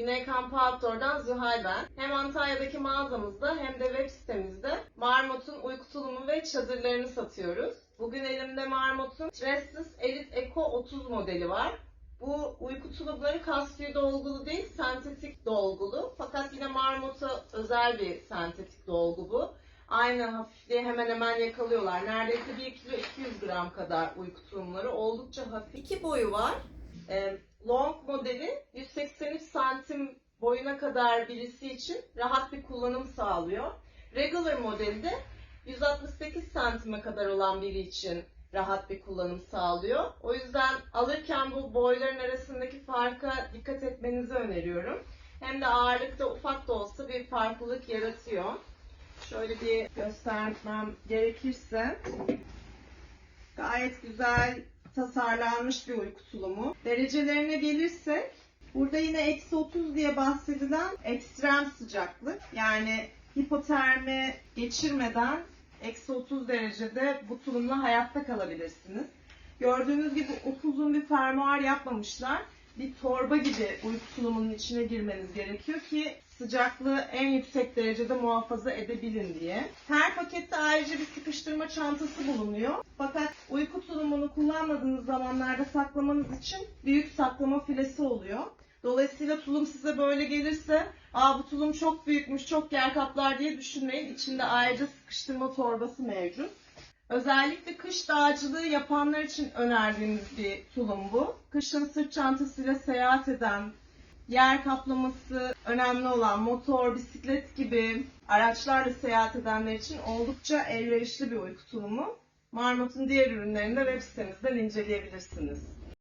Güney Kamp Outdoor'dan Zühal ben. Hem Antalya'daki mağazamızda hem de web sitemizde Marmot'un uyku tulumu ve çadırlarını satıyoruz. Bugün elimde Marmot'un Trestless Elite Eco 30 modeli var. Bu uyku tulumları kas dolgulu değil, sentetik dolgulu. Fakat yine Marmot'a özel bir sentetik dolgu bu. Aynı hafifliği hemen hemen yakalıyorlar. Neredeyse 1 kilo 200 gram kadar uyku tulumları. Oldukça hafif. İki boyu var. Ee, long modeli 183 santim boyuna kadar birisi için rahat bir kullanım sağlıyor. Regular modeli de 168 santime kadar olan biri için rahat bir kullanım sağlıyor. O yüzden alırken bu boyların arasındaki farka dikkat etmenizi öneriyorum. Hem de ağırlıkta ufak da olsa bir farklılık yaratıyor. Şöyle bir göstermem gerekirse gayet güzel tasarlanmış bir uyku tulumu. Derecelerine gelirsek burada yine eksi 30 diye bahsedilen ekstrem sıcaklık. Yani hipotermi geçirmeden eksi 30 derecede bu tulumla hayatta kalabilirsiniz. Gördüğünüz gibi upuzun bir fermuar yapmamışlar. Bir torba gibi uyku tulumunun içine girmeniz gerekiyor ki sıcaklığı en yüksek derecede muhafaza edebilin diye. Her pakette ayrıca bir sıkıştırma çantası bulunuyor. Fakat uyku kullanmadığınız zamanlarda saklamanız için büyük saklama filesi oluyor. Dolayısıyla tulum size böyle gelirse, aa bu tulum çok büyükmüş, çok yer kaplar diye düşünmeyin. İçinde ayrıca sıkıştırma torbası mevcut. Özellikle kış dağcılığı yapanlar için önerdiğimiz bir tulum bu. Kışın sırt çantasıyla seyahat eden, yer kaplaması önemli olan motor, bisiklet gibi araçlarla seyahat edenler için oldukça elverişli bir uyku tulumu. Marmot'un diğer ürünlerini de web sitemizden inceleyebilirsiniz.